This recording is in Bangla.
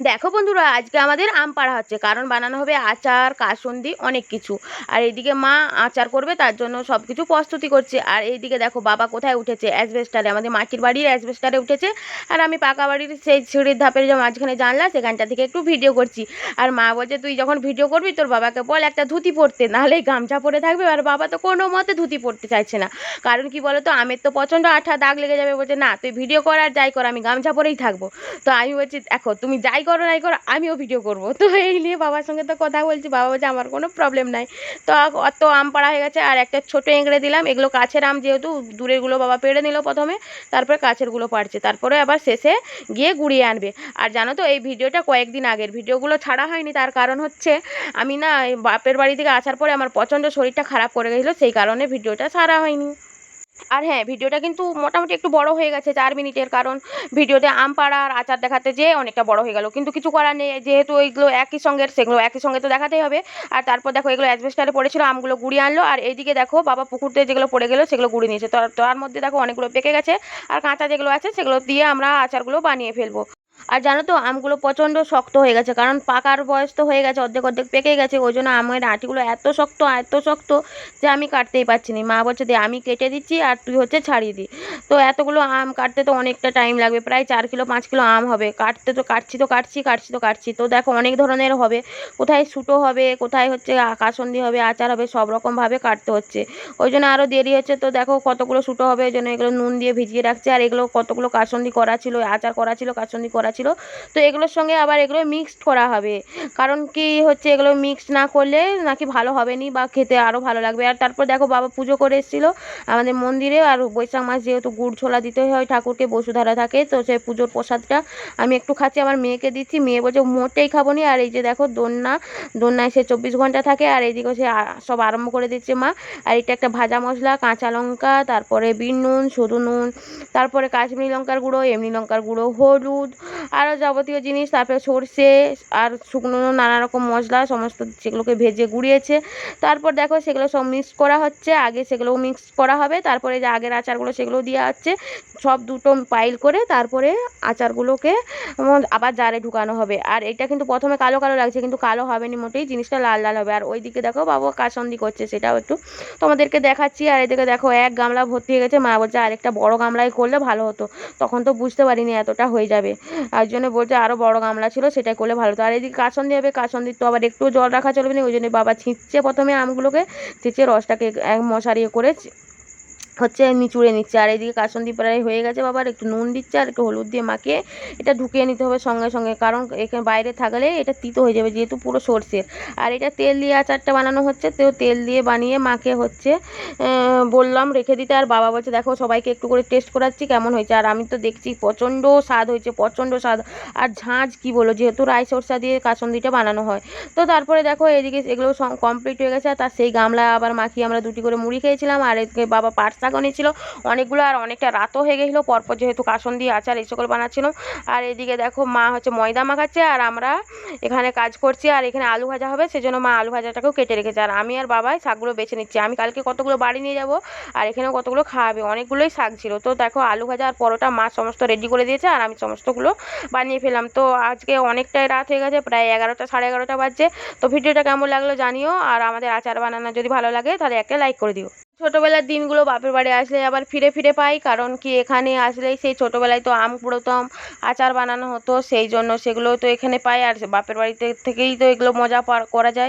দেখো বন্ধুরা, আজকে আমাদের আম পাড়া হচ্ছে। কারণ বানানো হবে আচার, কাসুন্দি, অনেক কিছু। আর এইদিকে মা আচার করবে, তার জন্য সব কিছু প্রস্তুতি করছে। আর এইদিকে দেখো, বাবা কোথায় উঠেছে? অ্যাসবেস্টারে, আমাদের মাটির বাড়ির অ্যাসবেস্টারে উঠেছে। আর আমি পাকা বাড়ির সেই সিঁড়ির ধাপের যে মাঝখানে জানলা, সেখানটা থেকে একটু ভিডিও করছি। আর মা বলছে, তুই যখন ভিডিও করবি, তোর বাবাকে বল একটা ধুতি পরতে। নাহলে গামছা পরে থাকবে, আর বাবা তো কোনো মতে ধুতি পরতে চাইছে না। কারণ কি বলতো, আমের তো প্রচণ্ড আঠা দাগ লেগে যাবে। বলছে, না, তুই ভিডিও কর আর যাই কর, আমি গামছা পরেই থাকব। তো আমি বলছি, দেখো, তুমি যাই করো, নাই করো, আমিও ভিডিও করব। তো এই নিয়ে বাবার সঙ্গে তো কথা বলছি, বাবা বলছে আমার কোনো প্রবলেম নাই। তো অত আম পাড়া হয়ে গেছে, আর একটা ছোটো এঁকড়ে দিলাম, এগুলো কাছের আম যেহেতু দূরেরগুলো বাবা পেড়ে নিল প্রথমে, তারপরে কাছেরগুলো পাড়ছে, তারপরে আবার শেষে গিয়ে গুড়িয়ে আনবে। আর জানো তো, এই ভিডিওটা কয়েকদিন আগের ভিডিওগুলো ছাড়া হয়নি, তার কারণ হচ্ছে আমি না বাপের বাড়ি থেকে আসার পরে আমার প্রচণ্ড শরীরটা খারাপ করে গেছিল, সেই কারণে ভিডিওটা ছাড়া হয়নি। আর হ্যাঁ ভিডিওটা কিন্তু মোটামুটি একটু বড় হয়ে গেছে চার মিনিটের, কারণ ভিডিওতে আম পাড়া আর আচার দেখাতে যেয়ে অনেকটা বড় হয়ে গেল। কিন্তু কিছু করার নেই, যেহেতু ওইগুলো একই সঙ্গে সেগুলো একই সঙ্গে তো দেখাতেই হবে। আর তারপর দেখো, এগুলো অ্যাডভেস্টারে পড়েছিল, আমগুলো গুড়িয়ে আনলো। আর এইদিকে দেখো, বাবা পুকুরতে যেগুলো পড়ে গেলো, সেগুলো গুড়িয়ে নিয়েছে। তার মধ্যে দেখো, অনেকগুলো পেকে গেছে। আর কাঁচা যেগুলো আছে, সেগুলো দিয়ে আমরা আচারগুলো বানিয়ে ফেলব। আর জানো তো, আমগুলো প্রচণ্ড শক্ত হয়ে গেছে, কারণ পাকার বয়স তো হয়ে গেছে, অর্ধেক অর্ধেক পেকে গেছে, ওই জন্য আমের আটিগুলো এত শক্ত এত শক্ত যে আমি কাটতেই পারছি না। মা বলছে, দে, আমি কেটে দিচ্ছি আর তুই হচ্ছে ছাড়িয়ে দি। তো এতগুলো আম কাটতে তো অনেকটা টাইম লাগবে, প্রায় চার কিলো, পাঁচ কিলো আম হবে। কাটতে তো, কাটছি তো, কাটছি কাটছি তো কাটছি। তো দেখো, অনেক ধরনের হবে। কোথায় সুটো হবে, কোথায় হচ্ছে কাসন্দি হবে, আচার হবে, সব রকমভাবে কাটতে হচ্ছে। ওই জন্য আরও দেরি হচ্ছে। তো দেখো, কতগুলো সুটো হবে, ওই জন্য এগুলো নুন দিয়ে ভিজিয়ে রাখছে। আর এগুলো কতগুলো কাসন্দি করা ছিল, আচার করা ছিল, কাসন্দি করা ছিল। তো এগুলোর সঙ্গে আবার এগুলো মিক্সড করা হবে। কারণ কি হচ্ছে এগুলো মিক্সড না করলে নাকি ভালো হবে নি বা খেতে আরও ভালো লাগবে। আর তারপর দেখো বাবা পুজো করে এসেছিল আমাদের মন্দিরে। আর বৈশাখ মাস যেহেতু গুড় ছোলা দিতে হয়, ঠাকুরকে বসুধারা থাকে, তো সেই পুজোর প্রসাদটা আমি একটু খাচ্ছি। আমার মেয়েকে দিচ্ছি। মেয়ে বলছে, মোটেই খাব নি। আর এই যে দেখো দোলনা, দোলনায় সে চব্বিশ ঘণ্টা থাকে। আর এইদিকে সে সব আরম্ভ করে দিচ্ছে মা। আর এটা একটা ভাজা মশলা, কাঁচা লঙ্কা, তারপরে বিন নুন শুধু নুন, তারপরে কাশ্মীরি লঙ্কার গুঁড়ো, এমনি লঙ্কার গুঁড়ো, হলুদ আরও যাবতীয় জিনিস, তারপরে সর্ষে আর শুকনো নানা রকম মশলা, সমস্ত সেগুলোকে ভেজে গুঁড়িয়েছে। তারপর দেখো সেগুলো সব মিক্স করা হচ্ছে। আগে সেগুলো মিক্স করা হবে। তারপরে যে আগের আচারগুলো সেগুলো দেওয়া হচ্ছে। সব দুটো পাইল করে তারপরে আচারগুলোকে আবার জারে ঢুকানো হবে। আর এটা কিন্তু প্রথমে কালো কালো লাগছে, কিন্তু কালো হবে না মোটেই। জিনিসটা লাল লাল হবে। আর ওইদিকে দেখো বাবা কাসন্দি করছে সেটাও একটু তোমাদেরকে দেখাচ্ছি। আর এদিকে দেখো এক গামলা ভর্তি হয়ে গেছে। মা বলছে আরেকটা বড় গামলায় করলে ভালো হতো। তখন তো বুঝতে পারিনি এতটা হয়ে যাবে। আর জন্য বলছে আরও বড় গামলা ছিল, সেটাই করলে ভালো হতো। আর এদিকে কাসন্দি হবে কাসন্দির তো আবার একটু জল রাখা চলবে না, ওই জন্য বাবা ছিঁচছে প্রথমে আমগুলোকে, ছিঁচে রসটাকে এক মশারি করে হচ্ছে নিচুড়ে নিচ্ছে। আর এদিকে কাসন্দি প্রায় হয়ে গেছে বাবার, একটু নুন দিচ্ছে আর একটু হলুদ দিয়ে মাখিয়ে এটা ঢুকিয়ে নিতে হবে সঙ্গে সঙ্গে। কারণ এখানে বাইরে থাকলে এটা তিতো হয়ে যাবে, যেহেতু পুরো সর্ষের আর এটা তেল দিয়ে আচারটা বানানো হচ্ছে, তো তেল দিয়ে বানিয়ে মাখে হচ্ছে বললাম রেখে দিতে। আর বাবা বলছে, দেখো, সবাইকে একটু করে টেস্ট করাচ্ছি, কেমন হয়েছে? আর আমি তো দেখছি প্রচণ্ড স্বাদ হয়েছে, প্রচণ্ড স্বাদ। আর ঝাঁঝ কি বলো যেহেতু রাই সরষা দিয়ে কাসন্দিটা বানানো হয়। তো তারপরে দেখো, এদিকে এগুলো কমপ্লিট হয়ে গেছে। আর তার সেই গামলা আবার মাখিয়ে আমরা দুটি করে মুড়ি খেয়েছিলাম। আর এদিকে বাবা পাট শাকও নিয়েছিল অনেকগুলো আর অনেকটা রাতও হয়ে গেছিল। পরপর যেহেতু কাসন্দি আচার এই সকল বানাচ্ছিলাম। আর এদিকে দেখো মা হচ্ছে ময়দা মাখাচ্ছে আর আমরা এখানে কাজ করছি আর এখানে আলু ভাজা হবে। সেজন্য মা আলু ভাজাটাকেও কেটে রেখেছে। আর আমি আর বাবাই শাকগুলো বেছে নিচ্ছি। আমি কালকে কতগুলো বাড়ি নিয়ে যাব আর এখানেও কতগুলো খাওয়াবে অনেকগুলোই শাক ছিল। তো দেখো আলু ভাজা আর পরোটা মা সমস্ত রেডি করে দিয়েছে আর আমি সমস্তগুলো বানিয়ে ফেললাম। তো আজকে অনেকটাই রাত হয়ে গেছে। প্রায় এগারোটা, সাড়ে এগারোটা বাজছে। তো ভিডিওটা কেমন লাগল জানিও। আর আমাদের আচার বানানো যদি ভালো লাগে তাহলে একটা লাইক করে দিও। ছোটোবেলার দিনগুলো বাপের বাড়ি আসলে আবার ফিরে ফিরে পাই, কারণ কি এখানে আসলেই সেই ছোটোবেলায় তো আম কুড়োতাম আচার বানানো হতো, সেই জন্য সেগুলো তো এখানে পাই, আর বাপের বাড়িতে থেকেই তো এগুলো মজা করা যায়।